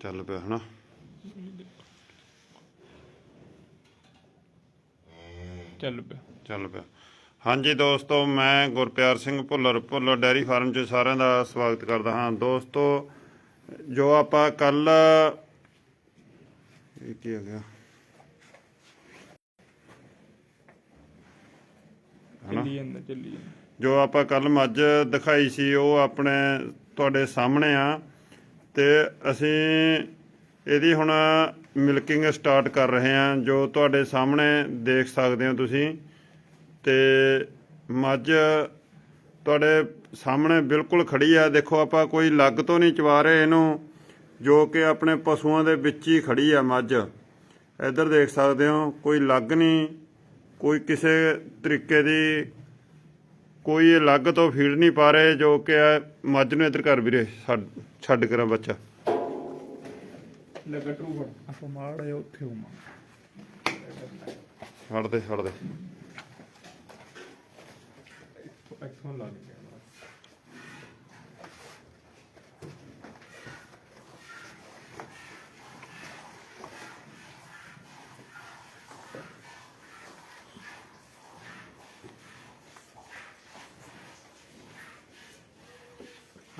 ਚੱਲ ਪਿਆ ਹਨਾ? ਚੱਲ ਪਿਆ। ਚੱਲ ਪਿਆ। ਹਾਂਜੀ ਦੋਸਤੋ ਮੈਂ ਗੁਰਪਿਆਰ ਸਿੰਘ ਭੁੱਲਰ ਭੁੱਲਰ ਡੈਰੀ ਫਾਰਮ 'ਚ ਸਾਰਿਆਂ ਦਾ ਸਵਾਗਤ ਕਰਦਾ ਹਾਂ। ਦੋਸਤੋ ਜੋ ਆਪਾਂ ਕੱਲ ਇਹ ਕੀ ਹੋ ਗਿਆ? ਹਨਾ? ਚੱਲੀ ਜਾਂਦਾ ਚੱਲੀ ਜਾਂਦਾ। ਜੋ ਆਪਾਂ ਕੱਲ ਮੱਝ ਦਿਖਾਈ ਸੀ ਉਹ ਆਪਣੇ ਤੁਹਾਡੇ ਸਾਹਮਣੇ ਆ। ਤੇ ਅਸੀਂ ਇਹਦੀ ਹੁਣ ਮਿਲਕਿੰਗ ਸਟਾਰਟ ਕਰ ਰਹੇ ਹਾਂ, ਜੋ ਤੁਹਾਡੇ ਸਾਹਮਣੇ ਦੇਖ ਸਕਦੇ ਹੋ ਤੁਸੀਂ। ਤੇ ਮੱਝ ਤੁਹਾਡੇ ਸਾਹਮਣੇ ਬਿਲਕੁਲ ਖੜੀ ਆ। ਦੇਖੋ, ਆਪਾਂ ਕੋਈ ਲੱਗ ਤੋਂ ਨਹੀਂ ਚਵਾ ਰਹੇ ਇਹਨੂੰ, ਜੋ ਕਿ ਆਪਣੇ ਪਸ਼ੂਆਂ ਦੇ ਵਿੱਚ ਹੀ ਖੜੀ ਆ ਮੱਝ। ਇੱਧਰ ਦੇਖ ਸਕਦੇ ਹੋ, ਕੋਈ ਲੱਗ ਨਹੀਂ, ਕੋਈ ਕਿਸੇ ਤਰੀਕੇ ਦੀ ਕੋਈ ਅਲੱਗ ਤੋਂ ਫੀਡ ਨਹੀਂ ਪਾ ਰਹੇ ਜੋ ਕਿ ਮੱਝ ਨੂੰ ਇੱਧਰ ਕਰ ਵੀਰੇ ਛੱਡ- ਕਰਾਂ ਬੱਚਾ। ਲੱਗਾ ਟਰੂ ਫੜ। ਆਪਾਂ ਮਾੜਾ ਉੱਥੇ ਹੋਵਾਂ। ਛੱਡ ਦੇ ਛੱਡ ਦੇ। ਇੱਥੋਂ ਲੱਗ ਗਿਆ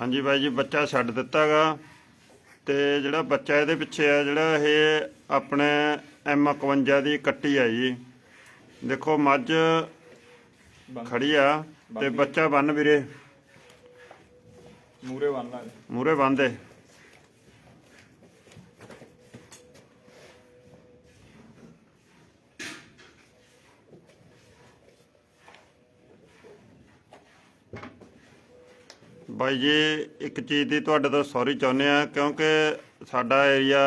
ਹਾਂਜੀ ਬਾਈ ਜੀ ਬੱਚਾ ਛੱਡ ਦਿੱਤਾਗਾ ਤੇ ਜਿਹੜਾ ਬੱਚਾ ਇਹਦੇ ਪਿੱਛੇ ਆ ਜਿਹੜਾ ਇਹ ਆਪਣੇ M51 ਦੀ ਕੱਟੀ ਆ ਜੀ। ਦੇਖੋ ਮੱਝ ਖੜੀ ਆ ਤੇ ਬੱਚਾ ਬੰਨ ਵੀਰੇ। ਮੂਰੇ ਬੰਨ ਲਾ ਮੂਰੇ ਬੰਨਦੇ ਬਾਈ ਜੀ, ਇੱਕ ਚੀਜ਼ ਦੀ ਤੁਹਾਡੇ ਤੋਂ ਸੌਰੀ ਚਾਹੁੰਦੇ ਆ ਕਿਉਂਕਿ ਸਾਡਾ ਏਰੀਆ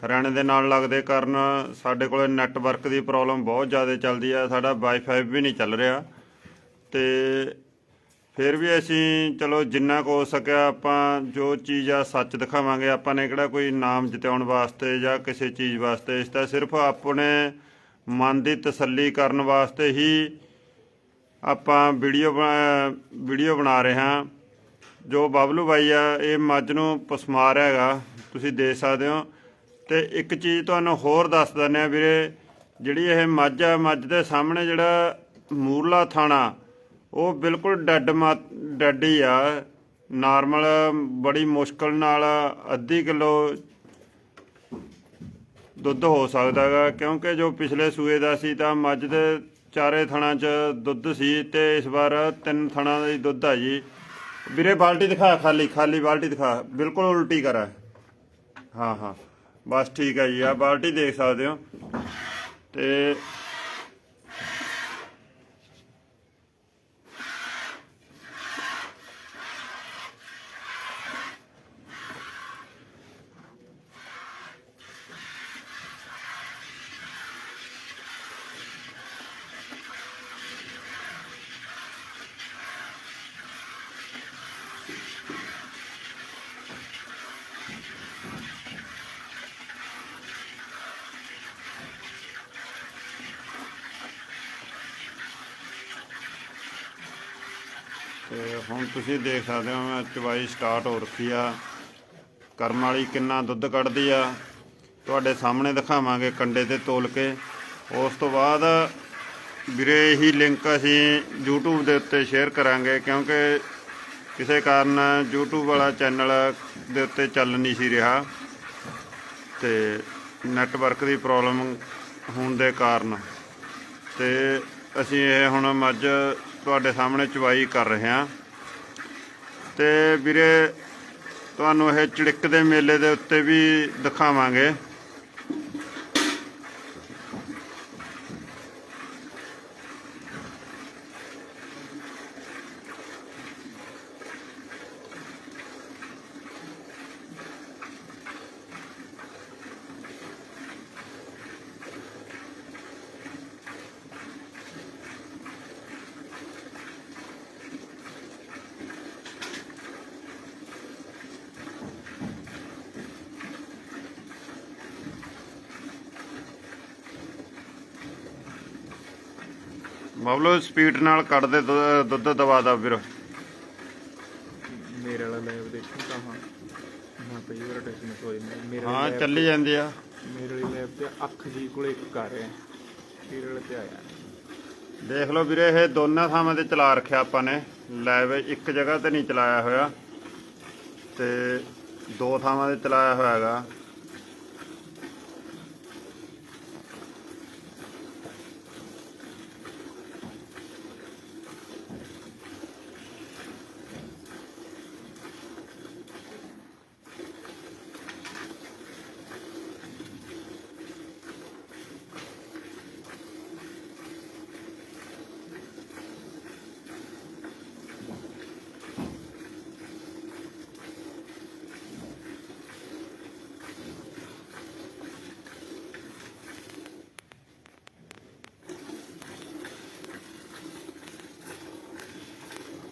ਹਰਿਆਣੇ ਦੇ ਨਾਲ ਲੱਗਦੇ ਕਾਰਨ ਸਾਡੇ ਕੋਲੇ ਨੈਟਵਰਕ ਦੀ ਪ੍ਰੋਬਲਮ ਬਹੁਤ ਜ਼ਿਆਦਾ ਚੱਲਦੀ ਆ, ਸਾਡਾ ਵਾਈਫਾਈ ਵੀ ਨਹੀਂ ਚੱਲ ਰਿਹਾ। ਤੇ ਫਿਰ ਵੀ ਅਸੀਂ ਚਲੋ ਜਿੰਨਾ ਕੁ ਹੋ ਸਕਿਆ ਆਪਾਂ ਜੋ ਚੀਜ਼ ਆ ਸੱਚ ਦਿਖਾਵਾਂਗੇ, ਆਪਾਂ ਨੇ ਕਿਹੜਾ ਕੋਈ ਨਾਮ ਜਿਤਾਉਣ ਵਾਸਤੇ ਜਾਂ ਕਿਸੇ ਚੀਜ਼ ਵਾਸਤੇ, ਇਸ ਤਾਂ ਸਿਰਫ ਆਪਣੇ ਮਨ ਦੀ ਤਸੱਲੀ ਕਰਨ ਵਾਸਤੇ ਹੀ ਆਪਾਂ ਵੀਡੀਓ ਵੀਡੀਓ ਬਣਾ ਰਹੇ ਹਾਂ। ਜੋ ਬਬਲੂ ਬਾਈ ਆ, ਇਹ ਮੱਝ ਨੂੰ ਪਸਮਾਰ ਹੈਗਾ, ਤੁਸੀਂ ਦੇਖ ਸਕਦੇ ਹੋ। ਤੇ ਇੱਕ ਚੀਜ਼ ਤੁਹਾਨੂੰ ਹੋਰ ਦੱਸ ਦਿੰਦੇ ਆ ਵੀਰੇ, ਜਿਹੜੀ ਇਹ ਮੱਝ ਆ, ਮੱਝ ਦੇ ਸਾਹਮਣੇ ਜਿਹੜਾ ਮੂਰਲਾ ਥਾਣਾ, ਉਹ ਬਿਲਕੁਲ ਡੈਡ ਡੈਡ ਹੀ ਆ। ਨਾਰਮਲ, ਬੜੀ ਮੁਸ਼ਕਲ ਨਾਲ ਅੱਧੀ ਕਿਲੋ ਦੁੱਧ ਹੋ ਸਕਦਾ ਹੈਗਾ, ਕਿਉਂਕਿ ਜੋ ਪਿਛਲੇ ਸੂਏ ਦਾ ਸੀ ਤਾਂ ਮੱਝ ਦੇ ਚਾਰੇ ਥਣਾ 'ਚ ਦੁੱਧ ਸੀ ਤੇ ਇਸ ਵਾਰ ਤਿੰਨ ਥਣਾ ਦਾ ਹੀ ਦੁੱਧ ਆ ਜੀ। ਵੀਰੇ, ਬਾਲਟੀ ਦਿਖਾ, ਖਾਲੀ ਖਾਲੀ ਬਾਲਟੀ ਦਿਖਾ। ਬਿਲਕੁਲ ਉਲਟੀ ਕਰਾ। ਹਾਂ ਹਾਂ। ਬਸ ਠੀਕ ਹੈ ਜੀ ਆ ਬਾਲਟੀ ਦੇਖ ਸਕਦੇ ਹੋ। ਤੇ ਤੇ ਹੁਣ ਤੁਸੀਂ ਦੇਖ ਸਕਦੇ ਹੋ ਮੈਂ ਚਵਾਈ ਸਟਾਰਟ ਹੋ ਰੱਖੀ ਆ। ਕਰਮ ਵਾਲੀ ਕਿੰਨਾ ਦੁੱਧ ਕੱਢਦੀ ਆ। ਤੁਹਾਡੇ ਸਾਹਮਣੇ ਦਿਖਾਵਾਂਗੇ ਕੰਡੇ ਤੇ ਤੋਲ ਕੇ ਉਸ ਤੋਂ ਬਾਅਦ ਵੀਰੇ ਇਹੀ ਲਿੰਕ ਅਸੀਂ YouTube ਦੇ ਉੱਤੇ ਸ਼ੇਅਰ ਕਰਾਂਗੇ ਕਿਉਂਕਿ ਕਿਸੇ ਕਾਰਨ YouTube ਵਾਲਾ ਚੈਨਲ ਦੇ ਉੱਤੇ ਚੱਲ ਨਹੀਂ ਸੀ ਰਿਹਾ ਤੇ ਨੈਟਵਰਕ ਦੀ ਪ੍ਰੋਬਲਮ ਹੋਣ ਦੇ ਕਾਰਨ। ਤੇ ਅਸੀਂ ਇਹ ਹੁਣ ਮੱਝ ਤੁਹਾਡੇ ਸਾਹਮਣੇ ਚਵਾਈ ਕਰ ਰਹੇ ਹਾਂ। ਤੇ ਵੀਰੇ, ਤੁਹਾਨੂੰ ਇਹ ਚੜਿੱਕ ਦੇ ਮੇਲੇ ਦੇ ਉੱਤੇ ਵੀ ਦਿਖਾਵਾਂਗੇ। ਬਬਲੋ ਸਪੀਡ ਨਾਲ ਕੱਢ ਦੇ ਦੁੱਧ- ਦਵਾ ਦਾ ਵੀਰ। ਮੇਰੇ ਵਾਲਾ ਲਾਈਵ ਦੇਖੂ ਤਾਂ ਹਾਂ। ਮੈਂ ਕਈ ਵਾਰ ਟੈਸ਼ਨ ਹੋਈ ਮੇਰੇ ਹਾਂ ਚੱਲੀ ਜਾਂਦੀ ਆ। ਮੇਰੇ ਲੈਬ ਤੇ ਅੱਖ ਜੀ ਕੋਲੇ ਇੱਕ ਕਰ ਰਿਹਾ। ਸੀਰੀਅਲ ਤੇ ਆਇਆ ਦੇਖ ਲਓ ਵੀਰੇ ਇਹ ਦੋਨਾਂ ਥਾਵਾਂ ਤੇ ਚਲਾ ਰੱਖਿਆ ਆਪਾਂ ਨੇ। ਲਾਈਵ ਇੱਕ ਜਗ੍ਹਾ ਤੇ ਨਹੀਂ ਚਲਾਇਆ ਹੋਇਆ। ਤੇ ਦੋ ਥਾਵਾਂ ਤੇ ਚਲਾਇਆ ਹੋਇਆ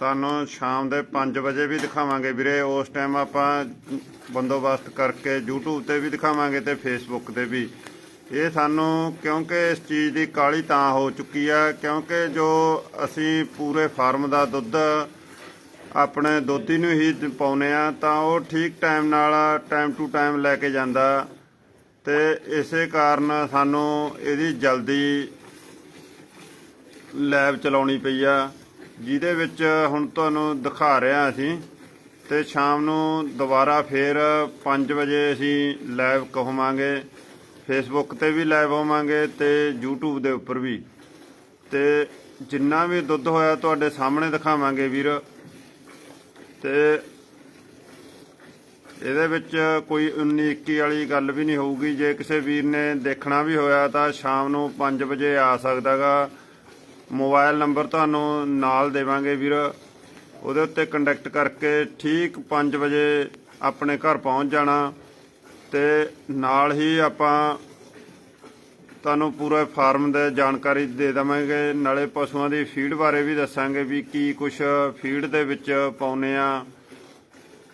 ਤੁਹਾਨੂੰ ਸ਼ਾਮ ਦੇ 5 ਵਜੇ ਵੀ ਦਿਖਾਵਾਂਗੇ ਵੀਰੇ। ਉਸ ਟਾਈਮ ਆਪਾਂ ਬੰਦੋਬਸਤ ਕਰਕੇ YouTube ਤੇ ਵੀ ਦਿਖਾਵਾਂਗੇ ਤੇ Facebook ਤੇ ਵੀ। ਇਹ ਸਾਨੂੰ, ਕਿਉਂਕਿ ਇਸ ਚੀਜ਼ ਦੀ ਕਾਲੀ ਤਾਂ ਹੋ ਚੁੱਕੀ ਆ, ਕਿਉਂਕਿ ਜੋ ਅਸੀਂ ਪੂਰੇ ਫਾਰਮ ਦਾ ਦੁੱਧ ਆਪਣੇ ਦੋਤੀ ਨੂੰ ਹੀ ਪਾਉਨੇ ਆ, ਤਾਂ ਉਹ ਠੀਕ ਟਾਈਮ ਨਾਲ ਟਾਈਮ ਟੂ ਟਾਈਮ ਲੈ ਕੇ ਜਾਂਦਾ। ਤੇ ਇਸੇ ਕਾਰਨ ਸਾਨੂੰ ਇਹਦੀ ਜਲਦੀ ਲੈਬ ਚਲਾਉਣੀ ਪਈ ਆ। ਜਿਹਦੇ ਵਿੱਚ ਹੁਣ ਤੁਹਾਨੂੰ ਦਿਖਾ ਰਿਹਾ ਅਸੀਂ, ਤੇ ਸ਼ਾਮ ਨੂੰ ਦੁਬਾਰਾ ਫੇਰ 5 ਵਜੇ ਅਸੀਂ ਲਾਈਵ ਕਹਵਾਂਗੇ ਫੇਸਬੁੱਕ ਤੇ ਵੀ ਲਾਈਵ ਹੋਵਾਂਗੇ ਤੇ YouTube ਦੇ ਉੱਪਰ ਵੀ। ਤੇ ਜਿੰਨਾ ਵੀ ਦੁੱਧ ਹੋਇਆ ਤੁਹਾਡੇ ਸਾਹਮਣੇ ਦਿਖਾਵਾਂਗੇ ਵੀਰ। ਤੇ ਇਹਦੇ ਵਿੱਚ ਕੋਈ 19 21 ਵਾਲੀ ਗੱਲ ਵੀ ਨਹੀਂ ਹੋਊਗੀ। ਜੇ ਕਿਸੇ ਵੀਰ ਨੇ ਦੇਖਣਾ ਵੀ ਹੋਇਆ ਤਾਂ ਸ਼ਾਮ ਨੂੰ 5 ਵਜੇ ਆ ਸਕਦਾਗਾ। ਮੋਬਾਈਲ ਨੰਬਰ ਤੁਹਾਨੂੰ ਨਾਲ ਦੇਵਾਂਗੇ ਵੀਰ। ਉਹਦੇ ਉੱਤੇ ਕੰਟੈਕਟ ਕਰਕੇ ਠੀਕ 5 ਵਜੇ ਆਪਣੇ ਘਰ ਪਹੁੰਚ ਜਾਣਾ ਤੇ ਨਾਲ ਹੀ ਆਪਾਂ ਤੁਹਾਨੂੰ ਪੂਰੇ ਫਾਰਮ ਦੇ ਜਾਣਕਾਰੀ ਦੇ ਦਵਾਂਗੇ। ਨਾਲੇ ਪਸ਼ੂਆਂ ਦੀ ਫੀਡ ਬਾਰੇ ਵੀ ਦੱਸਾਂਗੇ ਵੀ ਕੀ ਕੁਝ ਫੀਡ ਦੇ ਵਿੱਚ ਪਾਉਨੇ ਆ।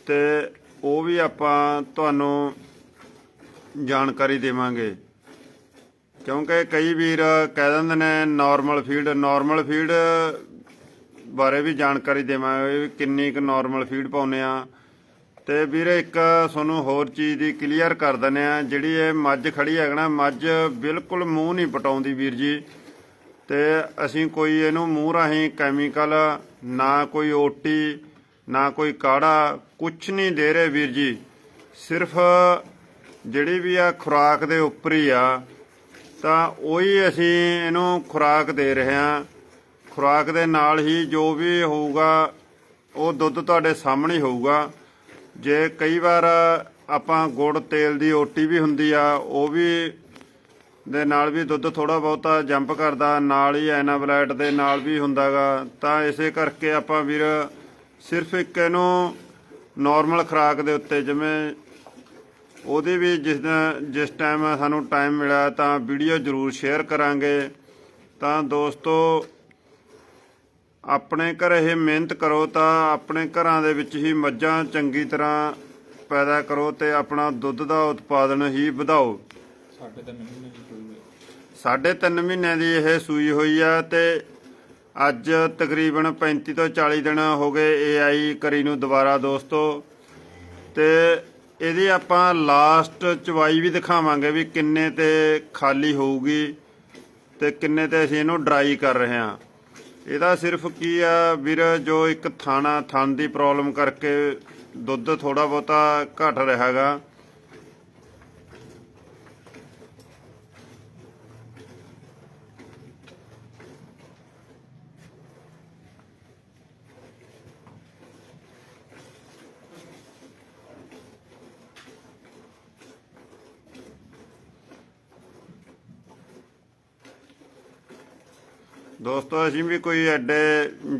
ਤੇ ਉਹ ਵੀ ਆਪਾਂ ਤੁਹਾਨੂੰ ਜਾਣਕਾਰੀ ਦੇਵਾਂਗੇ। ਕਿਉਂਕਿ ਕਈ ਵੀਰ ਕਹਿ ਦਿੰਦੇ ਨੇ ਨਾਰਮਲ ਫੀਡ ਨਾਰਮਲ ਫੀਡ ਬਾਰੇ ਵੀ ਜਾਣਕਾਰੀ ਦੇਵਾਂਗੇ ਵੀ ਕਿੰਨੀ ਕੁ ਨਾਰਮਲ ਫੀਡ ਪਾਉਨੇ ਆ। ਤੇ ਵੀਰੇ ਇੱਕ ਤੁਹਾਨੂੰ ਹੋਰ ਚੀਜ਼ ਦੀ ਕਲੀਅਰ ਕਰ ਦਿੰਦੇ ਆ, ਜਿਹੜੀ ਇਹ ਮੱਝ ਖੜੀ ਹੈਗਾ ਨਾ, ਮੱਝ ਬਿਲਕੁਲ ਮੂੰਹ ਨਹੀਂ ਪਟਾਉਂਦੀ ਵੀਰ ਜੀ। ਤੇ ਅਸੀਂ ਕੋਈ ਇਹਨੂੰ ਮੂੰਹ ਰਾਹੀਂ ਕੈਮੀਕਲ ਨਾ ਕੋਈ ਓਟੀ, ਨਾ ਕੋਈ ਕਾੜਾ, ਕੁਛ ਨਹੀਂ ਦੇ ਰਹੇ ਵੀਰ ਜੀ। ਸਿਰਫ ਜਿਹੜੀ ਵੀ ਆ ਖੁਰਾਕ ਦੇ ਉੱਪਰ ਹੀ ਆ ਤਾਂ ਉਹੀ ਅਸੀਂ ਇਹਨੂੰ ਖੁਰਾਕ ਦੇ ਰਹੇ ਹਾਂ। ਖੁਰਾਕ ਦੇ ਨਾਲ ਹੀ ਜੋ ਵੀ ਹੋਊਗਾ, ਉਹ ਦੁੱਧ ਤੁਹਾਡੇ ਸਾਹਮਣੇ ਹੋਊਗਾ। ਜੇ ਕਈ ਵਾਰ ਆਪਾਂ ਗੁੜ, ਤੇਲ ਦੀ ਓਟੀ ਵੀ ਹੁੰਦੀ ਆ, ਉਹ ਵੀ ਦੇ ਨਾਲ ਵੀ ਦੁੱਧ ਥੋੜਾ ਬਹੁਤਾ ਜੰਪ ਕਰਦਾ, ਨਾਲ ਹੀ ਐਨਾਬਲਾਈਟ ਦੇ ਨਾਲ ਵੀ ਹੁੰਦਾਗਾ ਤਾਂ ਇਸੇ ਕਰਕੇ ਆਪਾਂ ਵੀਰ, ਸਿਰਫ ਇੱਕ ਇਹਨੂੰ ਨਾਰਮਲ ਖੁਰਾਕ ਦੇ ਉੱਤੇ, ਜਿਵੇਂ ਉਹਦੀ ਵੀ ਜਿਸ ਜਿਸ ਟਾਈਮ ਸਾਨੂੰ ਟਾਈਮ ਮਿਲਿਆ ਤਾਂ ਵੀਡੀਓ ਜ਼ਰੂਰ ਸ਼ੇਅਰ ਕਰਾਂਗੇ। ਤਾਂ ਦੋਸਤੋ ਆਪਣੇ ਘਰ ਇਹ ਮਿਹਨਤ ਕਰੋ ਤਾਂ ਆਪਣੇ ਘਰਾਂ ਦੇ ਵਿੱਚ ਹੀ ਮੱਝਾਂ ਚੰਗੀ ਤਰ੍ਹਾਂ ਪੈਦਾ ਕਰੋ ਤੇ ਆਪਣਾ ਦੁੱਧ ਦਾ ਉਤਪਾਦਨ ਹੀ ਵਧਾਓ। ਸਾਢੇ ਤਿੰਨ ਮਹੀਨਿਆਂ ਦੀ ਇਹ ਸੂਈ ਹੋਈ ਆ ਤੇ ਅੱਜ ਤਕਰੀਬਨ 35 ਤੋਂ 40 ਦਿਨ ਹੋ ਗਏ ਏਆਈ ਕਰੀ ਨੂੰ ਦੁਬਾਰਾ ਦੋਸਤੋ। ਤੇ ਇਹਦੀ ਆਪਾਂ ਲਾਸਟ ਚਵਾਈ ਵੀ ਦਿਖਾਵਾਂਗੇ ਵੀ ਕਿੰਨੇ ਤੇ ਖਾਲੀ ਹੋਊਗੀ ਤੇ ਕਿੰਨੇ ਤੇ ਅਸੀਂ ਇਹਨੂੰ ਡਰਾਈ ਕਰ ਰਹੇ ਹਾਂ। ਇਹਦਾ ਸਿਰਫ ਕੀ ਆ ਵੀਰ, ਜੋ ਇੱਕ ਥਾਣਾ ਥਣ ਦੀ ਪ੍ਰੋਬਲਮ ਕਰਕੇ ਦੁੱਧ ਥੋੜਾ ਬਹੁਤਾ ਘਟ ਰਿਹਾ ਹੈਗਾ ਦੋਸਤੋ ਅਸੀਂ ਵੀ ਕੋਈ ਐਡੇ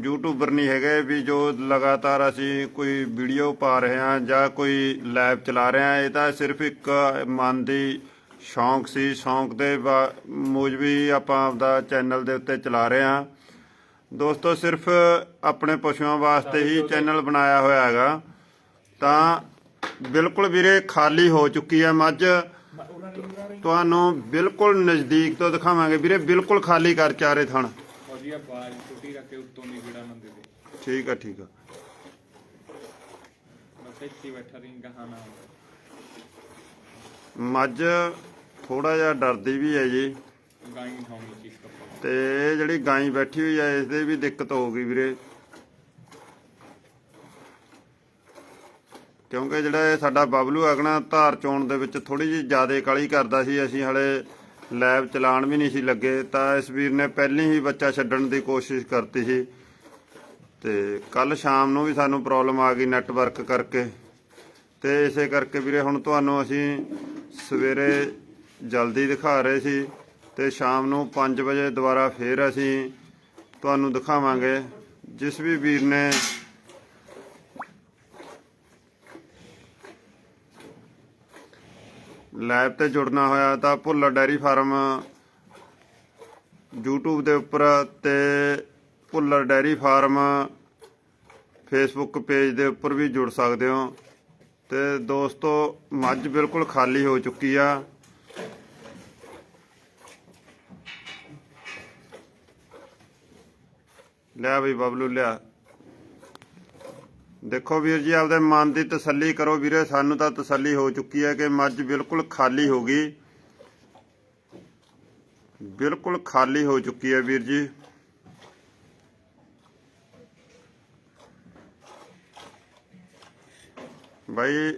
ਯੂਟਿਊਬਰ ਨਹੀਂ ਹੈਗੇ ਵੀ ਜੋ ਲਗਾਤਾਰ ਅਸੀਂ ਕੋਈ ਵੀਡੀਓ ਪਾ ਰਹੇ ਹਾਂ ਜਾਂ ਕੋਈ ਲਾਈਵ ਚਲਾ ਰਹੇ ਹਾਂ। ਇਹ ਤਾਂ ਸਿਰਫ ਇੱਕ ਮਨ ਦੀ ਸ਼ੌਂਕ ਸੀ। ਸ਼ੌਂਕ ਦੇ ਬਾ- ਮੂਜਬੀ ਆਪਾਂ ਆਪਦਾ ਚੈਨਲ ਦੇ ਉੱਤੇ ਚਲਾ ਰਹੇ ਹਾਂ। ਦੋਸਤੋ ਸਿਰਫ ਆਪਣੇ ਪਸ਼ੂਆਂ ਵਾਸਤੇ ਹੀ ਚੈਨਲ ਬਣਾਇਆ ਹੋਇਆ ਹੈਗਾ। ਤਾਂ ਬਿਲਕੁਲ ਵੀਰੇ ਖਾਲੀ ਹੋ ਚੁੱਕੀ ਹੈ ਮੱਝ। ਤੁਹਾਨੂੰ ਬਿਲਕੁਲ ਨਜ਼ਦੀਕ ਤੋਂ ਦਿਖਾਵਾਂਗੇ। ਵੀਰੇ ਬਿਲਕੁਲ ਖਾਲੀ ਕਰ ਚਾਰੇ ਥਣ। ਫੌਜੀ ਆਵਾਜ਼ ਟੁੱਟੀ ਰੱਖ ਕੇ ਉੱਤੋਂ ਦੀ ਗੇੜਾ ਨਾ ਦੇ। ਦੇ ਠੀਕ ਆ ਠੀਕ ਆ। ਬਸ ਇੱਥੇ ਹੀ ਬੈਠਾ ਰਹੀ ਗਾਹਾਂ ਨਾ ਮੱਝ ਥੋੜਾ ਜਿਹਾ ਡਰਦੀ ਵੀ ਹੈ ਜੀ। ਗਾਈ ਤੇ ਇਹ ਜਿਹੜੀ ਗਾਈ ਬੈਠੀ ਹੋਈ ਹੈ ਇਸ ਦੇ ਵੀ ਦਿੱਕਤ ਹੋ ਗਈ ਵੀਰੇ। ਕਿਉਂਕਿ ਜਿਹੜਾ ਇਹ ਸਾਡਾ ਬਬਲੂ ਅਗਣਾ ਧਾਰ ਚੋਣ ਦੇ ਵਿੱਚ ਥੋੜੀ ਜਿਹੀ ਜ਼ਿਆਦਾ ਕਾਲੀ ਕਰਦਾ ਸੀ ਅਸੀਂ ਹਲੇ ਲੈਬ ਚਲਾਣ ਵੀ ਨਹੀਂ ਸੀ ਲੱਗੇ, ਤਾਂ ਇਸ ਵੀਰ ਨੇ ਪਹਿਲਾਂ ਹੀ ਬੱਚਾ ਛੱਡਣ ਦੀ ਕੋਸ਼ਿਸ਼ ਕਰਤੀ ਸੀ। ਤੇ ਕੱਲ ਸ਼ਾਮ ਨੂੰ ਵੀ ਸਾਨੂੰ ਪ੍ਰੋਬਲਮ ਆ ਗਈ ਨੈਟਵਰਕ ਕਰਕੇ। ਤੇ ਇਸੇ ਕਰਕੇ ਵੀਰੇ, ਹੁਣ ਤੁਹਾਨੂੰ ਅਸੀਂ ਸਵੇਰੇ ਜਲਦੀ ਦਿਖਾ ਰਹੇ ਸੀ ਤੇ ਸ਼ਾਮ ਨੂੰ 5 ਵਜੇ ਦੁਬਾਰਾ ਫੇਰ ਅਸੀਂ ਤੁਹਾਨੂੰ ਦਿਖਾਵਾਂਗੇ। ਜਿਸ ਵੀ ਵੀਰ ਨੇ ਲਾਈਵ ਤੇ ਜੁੜਨਾ ਹੋਇਆ ਤਾਂ ਭੁੱਲਰ ਡੈਰੀ ਫਾਰਮ YouTube ਦੇ ਉੱਪਰ ਤੇ Bhullar dairy farm Facebook page ਦੇ ਉੱਪਰ ਵੀ ਜੁੜ ਸਕਦੇ ਹੋ। ਤੇ ਦੋਸਤੋ, ਮੱਝ ਬਿਲਕੁਲ ਖਾਲੀ ਹੋ ਚੁੱਕੀ ਆ। ਲਿਆ ਬਈ ਬਬਲੂ, ਲਿਆ। ਦੇਖੋ ਵੀਰ ਜੀ, ਆਪਦੇ ਮਨ ਦੀ ਤਸੱਲੀ ਕਰੋ ਵੀਰੇ, ਸਾਨੂੰ ਤਾਂ ਤਸੱਲੀ ਹੋ ਚੁੱਕੀ ਹੈ ਕਿ ਮੱਝ ਬਿਲਕੁਲ ਖਾਲੀ ਹੋ ਗਈ। ਬਿਲਕੁਲ ਖਾਲੀ ਹੋ ਚੁੱਕੀ ਹੈ ਵੀਰ ਜੀ। ਬਾਈ,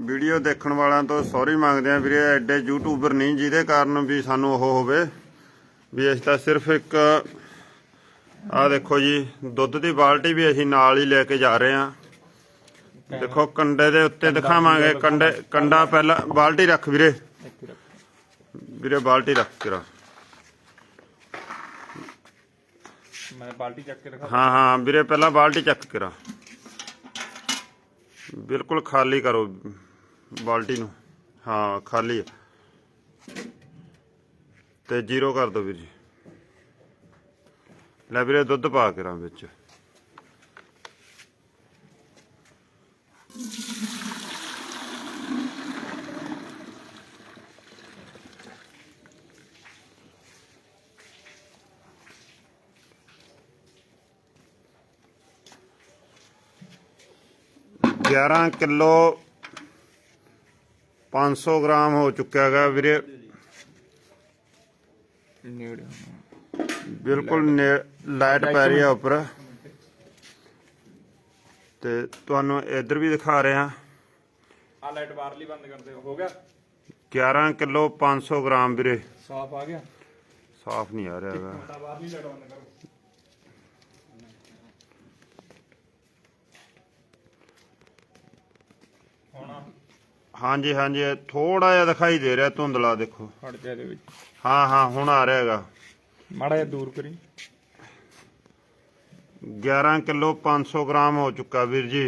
ਵੀਡੀਓ ਦੇਖਣ ਵਾਲਿਆਂ ਤੋਂ ਸੌਰੀ ਮੰਗਦੇ ਆ ਵੀਰੇ, ਐਡੇ ਯੂਟਿਊਬਰ ਨਹੀਂ ਜਿਹਦੇ ਕਾਰਨ ਵੀ ਸਾਨੂੰ ਉਹ ਹੋਵੇ। ਵੀ ਅਸੀਂ ਤਾਂ ਸਿਰਫ ਇੱਕ ਆ ਦੇਖੋ ਜੀ ਦੁੱਧ ਦੀ ਬਾਲਟੀ ਵੀ ਅਸੀਂ ਨਾਲ ਹੀ ਲੈ ਕੇ ਜਾ ਰਹੇ ਹਾਂ। ਦੇਖੋ ਕੰਡੇ ਦੇ ਉੱਤੇ ਦਿਖਾਵਾਂਗੇ ਕੰਡੇ ਕੰਡਾ ਪਹਿਲਾਂ ਬਾਲਟੀ ਰੱਖ ਵੀਰੇ। ਵੀਰੇ ਬਾਲਟੀ ਰੱਖ ਕੇ ਰੱਖ ਮੈਂ ਬਾਲਟੀ ਚੱਕ ਕੇ ਰਖਾ ਹਾਂ ਹਾਂ ਵੀਰੇ ਪਹਿਲਾਂ ਬਾਲਟੀ ਚੱਕ ਕੇ ਰੱਖ ਬਿਲਕੁਲ ਖਾਲੀ ਕਰੋ ਬਾਲਟੀ ਨੂੰ। ਹਾਂ ਖਾਲੀ ਹੈ ਤੇ ਜ਼ੀਰੋ ਕਰ ਦਿਓ ਵੀਰ ਜੀ। ਲੈ ਵੀਰੇ ਦੁੱਧ ਪਾ ਕੇ ਰਾਂ ਵਿੱਚ। ਗਿਆਰਾਂ ਕਿਲੋ 500 ਗ੍ਰਾਮ ਹੋ ਚੁੱਕਿਆ ਹੈਗਾ ਵੀਰੇ। ਨੇੜੇ ਬਿਲਕੁਲ ਲਾਈਟ ਪੈ ਰਹੀ ਹੈ ਉੱਪਰ। ਤੇ ਤੁਹਾਨੂੰ ਇੱਧਰ ਵੀ ਦਿਖਾ ਰਿਹਾ। ਆ ਲਾਈਟ ਬਾਹਰਲੀ ਬੰਦ ਕਰ ਦਿਓ ਹੋ ਗਿਆ? 11 ਕਿਲੋ 500 ਗ੍ਰਾਮ ਵੀਰੇ। ਸਾਫ਼ ਆ ਗਿਆ? ਸਾਫ਼ ਨਹੀਂ ਆ ਰਿਹਾ ਹੈਗਾ। ਤਾਂ ਬਾਹਰਲੀ ਲਾਈਟ ਬੰਦ ਕਰੋ। ਹੁਣ ਹਾਂਜੀ ਹਾਂਜੀ ਥੋੜਾ ਜਿਹਾ ਦਿਖਾਈ ਦੇ ਰਿਹਾ ਧੁੰਦਲਾ ਦੇਖੋ। ਹਟ ਜਾ ਇਹਦੇ ਵਿੱਚ। ਹਾਂ ਹਾਂ ਹੁਣ ਆ ਰਿਹਾ ਹੈਗਾ। ਮਾੜਾ ਜਿਹਾ ਦੂਰ ਕਰੀ। 11 ਕਿਲੋ 500 ਗ੍ਰਾਮ ਹੋ ਚੁੱਕਾ ਵੀਰ ਜੀ।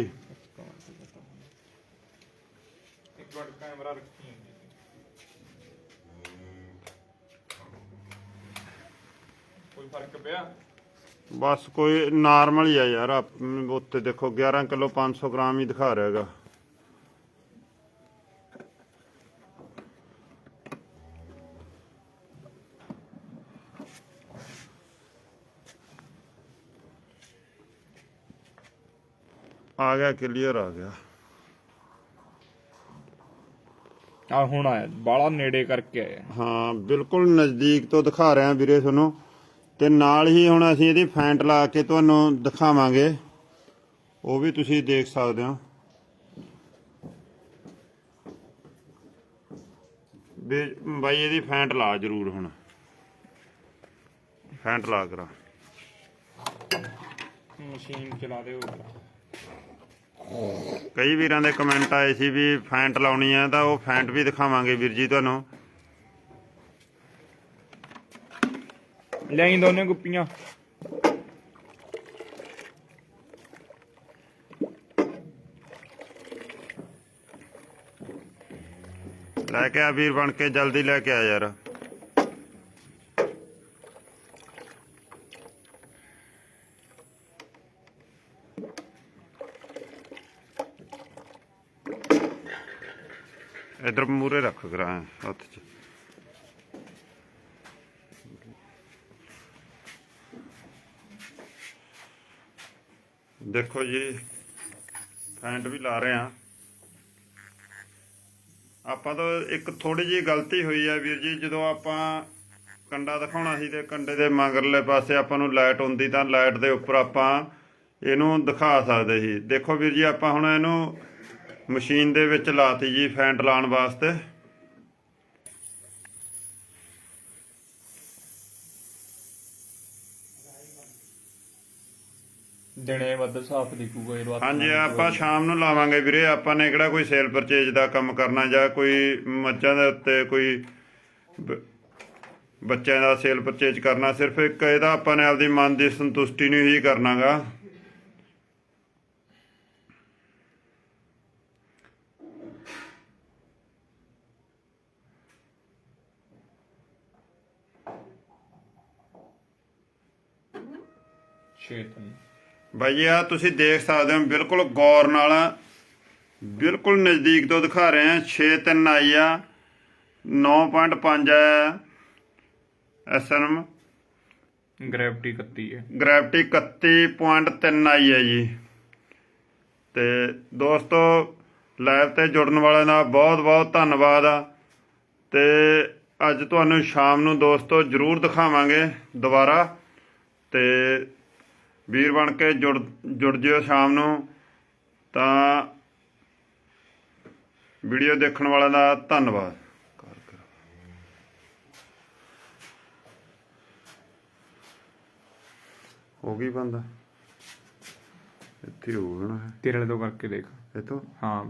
ਇੱਕ ਮਿੰਟ ਕੈਮਰਾ ਰੱਖੀ ਕੋਈ ਫ਼ਰਕ ਪਿਆ? ਬਸ ਕੋਈ ਨਾਰਮਲ ਹੀ ਆ ਯਾਰ ਉੱਤੇ ਦੇਖੋ 11 ਕਿਲੋ 500 ਗ੍ਰਾਮ ਹੀ ਦਿਖਾ ਰਿਹਾ ਹੈਗਾ। ਆ ਗਿਆ ਕਲੀਅਰ ਆ ਗਿਆ। ਆ ਹੁਣ ਆਇਆ ਬਾਲਾ ਨੇੜੇ ਕਰਕੇ ਆਇਆ। ਹਾਂ ਬਿਲਕੁਲ ਨਜ਼ਦੀਕ ਤੋਂ ਦਿਖਾ ਰਿਹਾ ਵੀਰੇ ਤੁਹਾਨੂੰ। ਤੇ ਨਾਲ ਹੀ ਹੁਣ ਅਸੀਂ ਇਹਦੀ ਫੈਂਟ ਲਾ ਕੇ ਤੁਹਾਨੂੰ ਦਿਖਾਵਾਂਗੇ। ਉਹ ਵੀ ਤੁਸੀਂ ਦੇਖ ਸਕਦੇ ਹੋ। ਵੀ ਬਾਈ ਇਹਦੀ ਫੈਂਟ ਲਾ ਜ਼ਰੂਰ ਹੁਣ। ਫੈਂਟ ਲਾ ਕਰਾ। ਮਸ਼ੀਨ ਚਲਾ ਦਿਓ। ਕਈ ਵੀਰਾਂ ਦੇ ਕਮੈਂਟ ਆਏ ਸੀ ਵੀ ਫੈਂਟ ਲਾਉਣੀ ਆ ਤਾਂ ਉਹ ਫੈਂਟ ਵੀ ਦਿਖਾਵਾਂਗੇ ਵੀਰ ਜੀ ਤੁਹਾਨੂੰ। ਲੈ ਦੋਨੇ ਗੁੱਪੀਆਂ। ਲੈ ਕੇ ਆ ਵੀਰ ਬਣ ਕੇ ਜਲਦੀ ਲੈ ਕੇ ਆ ਯਾਰ। ਇਧਰ ਮੂਰੇ ਰੱਖ ਕਰਾਂ ਹੱਥ 'ਚ ਦੇਖੋ ਜੀ ਫੈਂਟ ਵੀ ਲਾ ਰਹੇ ਆ ਆਪਾਂ ਤੋਂ ਇੱਕ ਥੋੜੀ ਜਿਹੀ ਗਲਤੀ ਹੋਈ ਆ ਵੀਰ ਜੀ, ਜਦੋਂ ਆਪਾਂ ਕੰਡਾ ਦਿਖਾਉਣਾ ਸੀ ਤੇ ਕੰਡੇ ਦੇ ਮਗਰਲੇ ਪਾਸੇ ਆਪਾਂ ਨੂੰ ਲਾਈਟ ਹੁੰਦੀ ਤਾਂ ਲਾਈਟ ਦੇ ਉੱਪਰ ਆਪਾਂ ਇਹਨੂੰ ਦਿਖਾ ਸਕਦੇ ਸੀ। ਦੇਖੋ ਵੀਰ ਜੀ, ਆਪਾਂ ਹੁਣ ਇਹਨੂੰ ਮਸ਼ੀਨ ਦੇ ਵਿੱਚ ਲਾਤੀ ਜੀ ਫੈਂਟ ਲਾਉਣ ਵਾਸਤੇ। ਦਿਨੇ ਵੱਧ ਸਾਫ਼ ਦਿਖੂਗਾ ਇਹ ਰਾਤ ਹਾਂਜੀ ਆਪਾਂ ਸ਼ਾਮ ਨੂੰ ਲਾਵਾਂਗੇ ਵੀਰੇ। ਆਪਾਂ ਨੇ ਕਿਹੜਾ ਕੋਈ ਸੇਲ ਪਰਚੇਜ ਦਾ ਕੰਮ ਕਰਨਾ ਜਾਂ ਕੋਈ ਮੱਝਾਂ ਦੇ ਉੱਤੇ ਕੋਈ ਬੱਚਿਆਂ ਦਾ ਸੇਲ ਪਰਚੇਜ ਕਰਨਾ ਸਿਰਫ ਇੱਕ ਇਹਦਾ ਆਪਾਂ ਨੇ ਆਪਦੀ ਮਨ ਦੀ ਸੰਤੁਸ਼ਟੀ ਨੂੰ ਹੀ ਕਰਨਾਗਾ। ਛੇਤਨ ਬਾਈ ਆ ਤੁਸੀਂ ਦੇਖ ਸਕਦੇ ਹੋ ਬਿਲਕੁਲ ਗੌਰ ਨਾਲ। ਬਿਲਕੁਲ ਨਜ਼ਦੀਕ ਤੋਂ ਦਿਖਾ ਰਹੇ ਆ 6 3 ਆਈ ਆ 9.5 ਹੈ ਐਸਐਮ ਗ੍ਰੈਵਿਟੀ 31 ਹੈ। ਗ੍ਰੈਵਿਟੀ 31.3 ਆਈ ਹੈ ਜੀ। ਤੇ ਦੋਸਤੋ ਲਾਈਵ ਤੇ ਜੁੜਨ ਵਾਲਿਆਂ ਦਾ ਬਹੁਤ ਬਹੁਤ ਧੰਨਵਾਦ ਆ। ਤੇ ਅੱਜ ਤੁਹਾਨੂੰ ਸ਼ਾਮ ਨੂੰ ਦੋਸਤੋ ਜਰੂਰ ਦਿਖਾਵਾਂਗੇ ਦੁਬਾਰਾ। ਤੇ ਵੀਰ ਬਣ ਕੇ ਜੁੜ ਜੁੜ ਜਿਓ ਸ਼ਾਮ ਨੂੰ। ਤਾਂ ਵੀਡੀਓ ਦੇਖਣ ਵਾਲਿਆਂ ਦਾ ਧੰਨਵਾਦ। ਹੋ ਗਈ ਬੰਦਾ। ਇੱਥੇ ਹੋ ਗਣਾ ਹੈ। ਤੇਰੇ ਵਾਲੇ ਤੋਂ ਕਰਕੇ ਦੇਖ। ਇਹ ਤੋਂ ਹਾਂ